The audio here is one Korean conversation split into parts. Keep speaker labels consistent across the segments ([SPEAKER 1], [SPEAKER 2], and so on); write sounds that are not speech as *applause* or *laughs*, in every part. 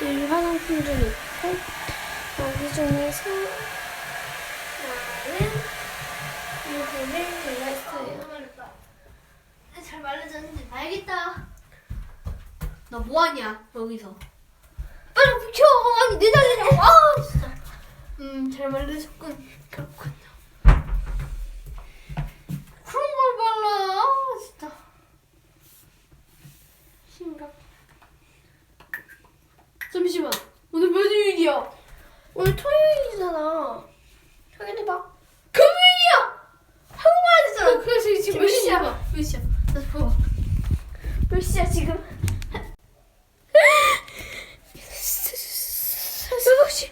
[SPEAKER 1] 것들이 화장품들이 있고 여기 중에서 나는 이거를 골랐어요.
[SPEAKER 2] 잘 말려졌는지 알겠다. 너 뭐하냐 여기서? 빨리 붙여. 아니 내 자리라고. 아 진짜. 음 잘 말려졌군. 그렇군요. 그런 걸 발라. 아 진짜. 심각. 잠시만. 오늘 몇 요일이야?
[SPEAKER 1] 오늘 토요일이잖아. 확인해봐.
[SPEAKER 2] 금요일이야. 한국말 했잖아. 그래서 지금 몇
[SPEAKER 1] 몇 시야?
[SPEAKER 2] 시야? 몇 시야? 나 봐봐.
[SPEAKER 1] 몇 시야 지금?
[SPEAKER 2] 6시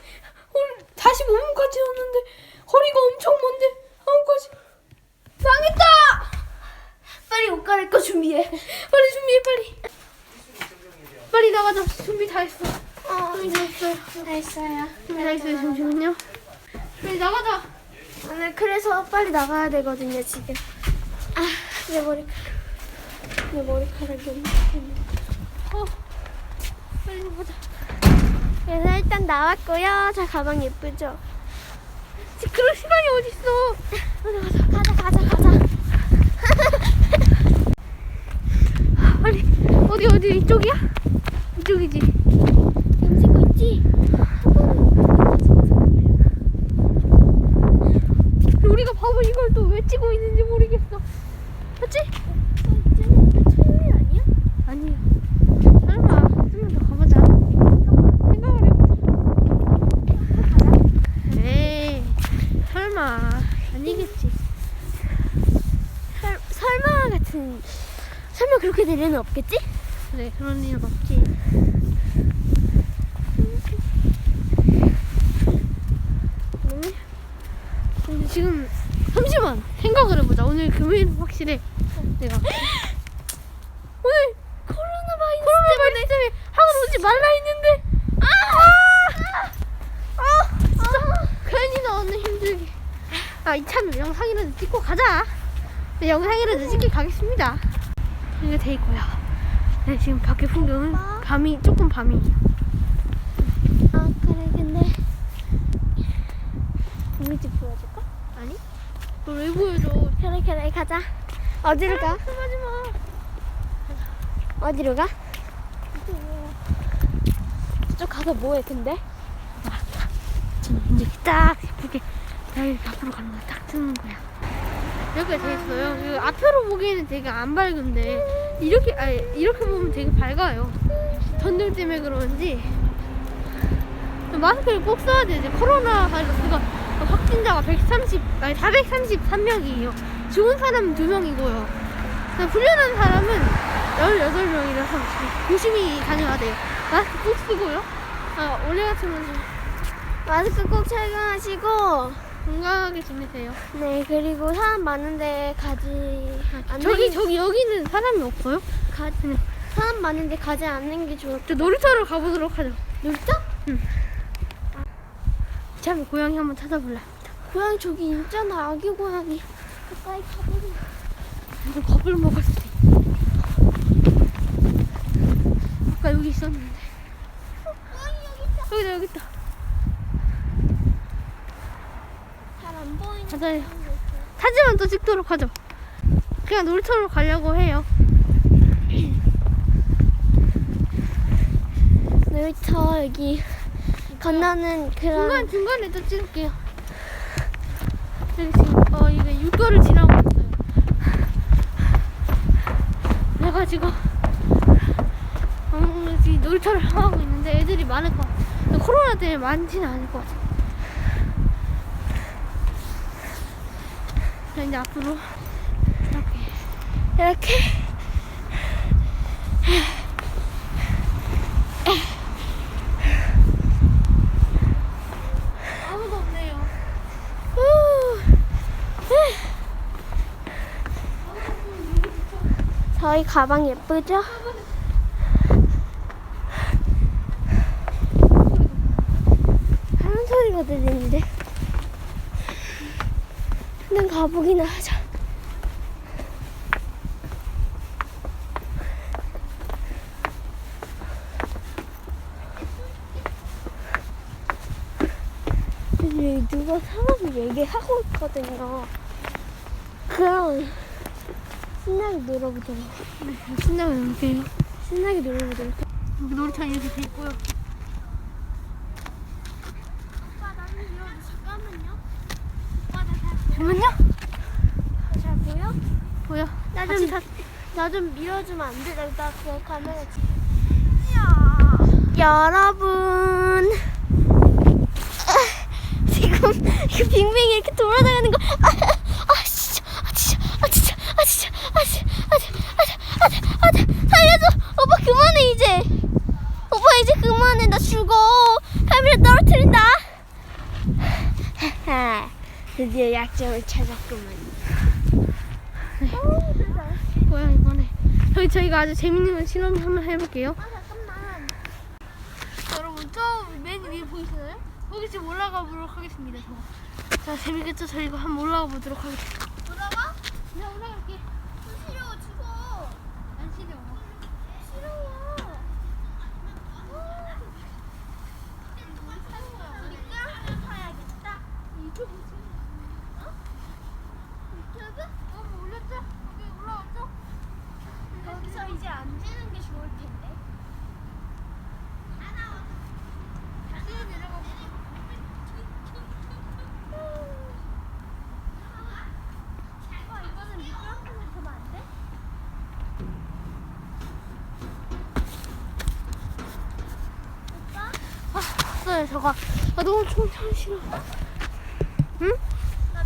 [SPEAKER 2] 오늘 45분까지였는데 허리가 엄청 먼데 한국까지 망했다
[SPEAKER 1] 빨리 옷 갈아입고 준비해.
[SPEAKER 2] 빨리 준비해 빨리 빨리 나가자 준비 다 했어
[SPEAKER 1] 어,
[SPEAKER 2] 준비 다 했어요
[SPEAKER 1] 다 했어요.
[SPEAKER 2] 준비 다 했어요 잠시만요 빨리 나가자
[SPEAKER 1] 오늘 그래서 빨리 나가야 되거든요 지금. 아, 내 머리카락. 내 머리카락이 너무
[SPEAKER 2] 어 빨리 나가자
[SPEAKER 1] 그래서 일단 나왔고요. 저 가방 예쁘죠?
[SPEAKER 2] 지금 그럴 시간이 어딨어
[SPEAKER 1] 가자, 가자, 가자.
[SPEAKER 2] 빨리 *laughs* 어디 어디 이쪽이야? 이쪽이지
[SPEAKER 1] 염색고 있지?
[SPEAKER 2] 우리가 봐봐 이걸 또 왜 찍고 있는지 모르겠어 맞지?
[SPEAKER 1] 토요일 아니야?
[SPEAKER 2] 아니야. 설마 좀만 더 가보자. 생각을 해보자. 에이, 설마 아니겠지.
[SPEAKER 1] 설, 설마 같은. 설마 그렇게 될 일은 없겠지?
[SPEAKER 2] 그래 그런 일은 없지. 음? 근데 지금 잠시만 생각을 해보자. 오늘 금요일 확실해. 내가 *gasps* 오늘
[SPEAKER 1] 코로나 바이러스
[SPEAKER 2] 코로나 바이러스 때문에 학원 오지 말라 했는데 아! 아! 진짜 괜히 나 오늘 힘들게 아 이참에 영상이라도 찍고 가자 네, 영상이라도 찍기 가겠습니다 이게 돼 있고요 네, 지금 밖에 풍경은 밤이 조금 밤이에요
[SPEAKER 1] 아, 그래, 근데. 우리 집 보여줄까?
[SPEAKER 2] 아니? 그걸 왜 보여줘
[SPEAKER 1] 그래, 그래, 가자. 어디로 가?
[SPEAKER 2] 하지 마
[SPEAKER 1] 어디로 가? 저쪽 가서 뭐해, 근데?
[SPEAKER 2] 지금 이제 딱 예쁘게 날 앞으로 가는 거 딱 찍는 거야. 이렇게 돼 있어요. 그 앞으로 보기에는 되게 안 밝은데 이렇게 아니, 이렇게 보면 되게 밝아요. 전등 때문에 그런지 마스크를 꼭 써야 돼. 이제 코로나 바이러스가 확진자가 130 아니 433명이에요. 죽은 사람은 2명이고요. 훈련한 사람은 18명이라서 조심히 다녀야 돼요. 마스크 꼭 쓰고요. 아, 원래 같으면
[SPEAKER 1] 마스크 꼭 착용하시고.
[SPEAKER 2] 건강하게 지내세요.
[SPEAKER 1] 네, 그리고 사람 많은데 가지. 않는
[SPEAKER 2] 저기
[SPEAKER 1] 게-
[SPEAKER 2] 저기 여기는 사람이 없어요?
[SPEAKER 1] 가, 사람 많은데 가지 않는 게 좋을
[SPEAKER 2] 저 놀이터를 가보도록 하죠.
[SPEAKER 1] 놀자?
[SPEAKER 2] 참 고양이 한번 찾아볼래.
[SPEAKER 1] 고양이 저기 있잖아, 아기 고양이. 가까이 가보자.
[SPEAKER 2] 이거 겁을 먹을 수도 있어. 아까 여기 있었는데.
[SPEAKER 1] 고양이 여기 있다.
[SPEAKER 2] 여기다 여기 있다.
[SPEAKER 1] 잘 안 보이는
[SPEAKER 2] 맞아요. 사진만 또 찍도록 하죠. 놀이터로 가려고 해요. *clears throat*
[SPEAKER 1] 놀이터 여기 건너는 그런
[SPEAKER 2] 중간 중간에 또 찍을게요. 여기 지금 어 이게 육도를 지나고 있어요. 그래가지고 어, 지금 놀이터를 향하고 있는데 애들이 많을 것 같아. 코로나 때문에 많지는 않을 것 같아. 자 이제 앞으로 이렇게 아무도 없네요.
[SPEAKER 1] 후. 저희 가방 예쁘죠? 하는 소리가 들리는데 한번 가보기나 하자 누가 사람이 얘기하고 있거든요. 그럼 신나게 놀아보도록.
[SPEAKER 2] 신나게 놀게요.
[SPEAKER 1] 신나게 놀아보도록.
[SPEAKER 2] 여기 놀이터는 이렇게 돼 있고요.
[SPEAKER 1] 오빠 나는 이러고 잠깐만요.
[SPEAKER 2] 잠깐만요.
[SPEAKER 1] 잘 보여?
[SPEAKER 2] 뭐야?
[SPEAKER 1] 나 좀,
[SPEAKER 2] 타-
[SPEAKER 1] 나좀 밀어주면 안 돼? 나, 나 그거 카메라 지 여러분. 아, 지금, 이 빙빙이 이렇게 돌아다니는 거. 아, 아, 아, 진짜, 아, 진짜, 아, 진짜, 아, 진짜, 아, 진짜, 아, 진짜, 아, 진짜, 아, 진짜, 살려줘. 오빠 그만해, 이제. 오빠 이제 그만해. 나 죽어. 카메라 떨어뜨린다. 드디어 약점을 찾았구만.
[SPEAKER 2] 뭐야 이번에? 저희 저희가 아주 재밌는 실험 한번 해볼게요.
[SPEAKER 1] 아 잠깐만.
[SPEAKER 2] 여러분 저맨 위에 지금 올라가 보도록 하겠습니다. 저. 자 재밌겠죠? 저희가 한번 올라가 보도록 하겠습니다.
[SPEAKER 1] 올라가?
[SPEAKER 2] 네 올라갈게.
[SPEAKER 1] 싫어 죽어.
[SPEAKER 2] 안 시려워.
[SPEAKER 1] 싫어요. 우리가 가야겠다.
[SPEAKER 2] 유튜브 어?
[SPEAKER 1] 유튜브?
[SPEAKER 2] 어 올렸죠? 여기 올라왔죠?
[SPEAKER 1] 여기서 이제 앉는 게 좋을 텐데.
[SPEAKER 2] 다시 내려가.
[SPEAKER 1] 오빠 이거는 미끄럼틀로 보면 안 돼? 오빠?
[SPEAKER 2] 봤어요 저가. 아 너무 총참 싫어. 응?
[SPEAKER 1] 나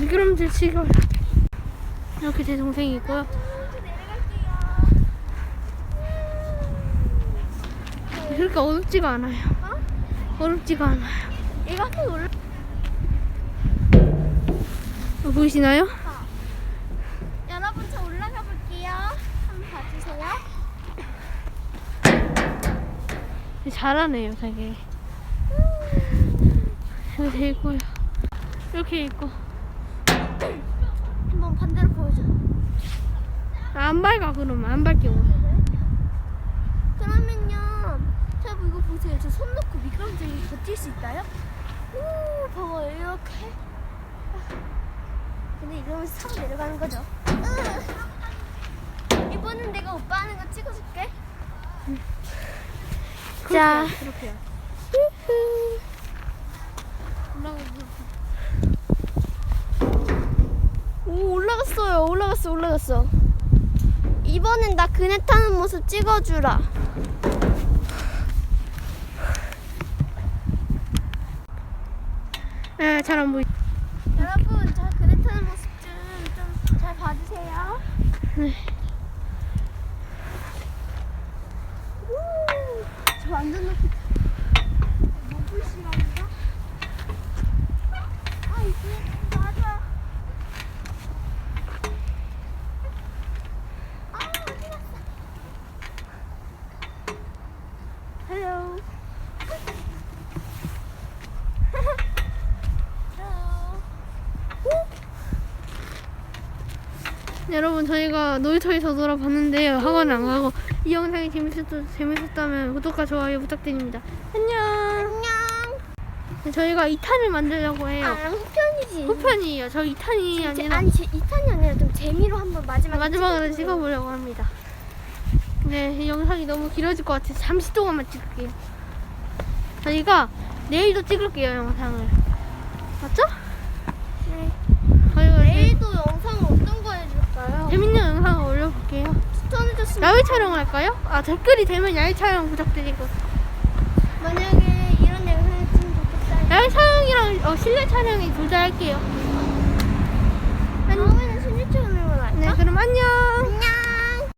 [SPEAKER 1] 미끄럼틀
[SPEAKER 2] 치고 이렇게 제 동생이 있고요. 그렇게 어렵지가 않아요.
[SPEAKER 1] 어?
[SPEAKER 2] 어렵지가 않아요.
[SPEAKER 1] 이거 한번 올라.
[SPEAKER 2] 어, 보이시나요?
[SPEAKER 1] 여러분 저 올라가 볼게요. 한번 봐주세요.
[SPEAKER 2] 잘하네요, 되게. 이렇게 돼 있고요. 이렇게 있고.
[SPEAKER 1] 한번 반대로 보여줘.
[SPEAKER 2] 아, 안 밝아, 그러면. 안 밝게 오요
[SPEAKER 1] 그러면요. 자, 이거 보세요. 저 손 놓고 미끄럼틀 버틸 수 있나요? 오, 봐봐요. 이렇게. 근데 이러면서 타고 내려가는 거죠. 으. 이번엔 내가 오빠 하는 거 찍어줄게. 자. 오, 올라갔어요. 올라갔어, 올라갔어. 이번엔 나 그네 타는 모습 찍어주라.
[SPEAKER 2] 아, 잘안 보이.
[SPEAKER 1] 여러분, 저 그네 타는 모습 좀좀잘 봐주세요.
[SPEAKER 2] 네.
[SPEAKER 1] 우, 저 완전 높이. 높을 시간인가? 아, 이제 맞아. 아, 어디 갔어? 헬로. 헬로.
[SPEAKER 2] 여러분, 저희가 놀이터에서 놀아봤는데요. 학원 안 가고. 이 영상이 재밌었, 재밌었다면 구독과 좋아요 부탁드립니다. 안녕.
[SPEAKER 1] 안녕.
[SPEAKER 2] 네, 저희가 2탄을 만들려고 해요.
[SPEAKER 1] 아, 후편이지.
[SPEAKER 2] 후편이에요. 저 2탄이
[SPEAKER 1] 제-
[SPEAKER 2] 아니라
[SPEAKER 1] 아니, 제 2탄이 아니라 좀 재미로 한번 마지막에
[SPEAKER 2] 마지막으로
[SPEAKER 1] 찍어보려고.
[SPEAKER 2] 찍어보려고 합니다. 네, 이 영상이 너무 길어질 것 같아서 잠시 동안만 찍을게요. 저희가 내일도 찍을게요, 영상을. 맞죠?
[SPEAKER 1] 네.
[SPEAKER 2] 저희가 내일
[SPEAKER 1] 내일도 영상을 어떤 거 해줄까요?
[SPEAKER 2] 재밌는 영상을 올려볼게요.
[SPEAKER 1] 추천해줬으면
[SPEAKER 2] 야외 촬영할까요? 아, 댓글이 되면 야외 촬영 부탁드리고.
[SPEAKER 1] 만약에 이런 영상 했으면 좋겠다.
[SPEAKER 2] 야외 촬영이랑 어, 실내 촬영이 둘 다 할게요.
[SPEAKER 1] 다음에는 신유체험을 할까?
[SPEAKER 2] 네, 그럼 안녕.
[SPEAKER 1] 안녕.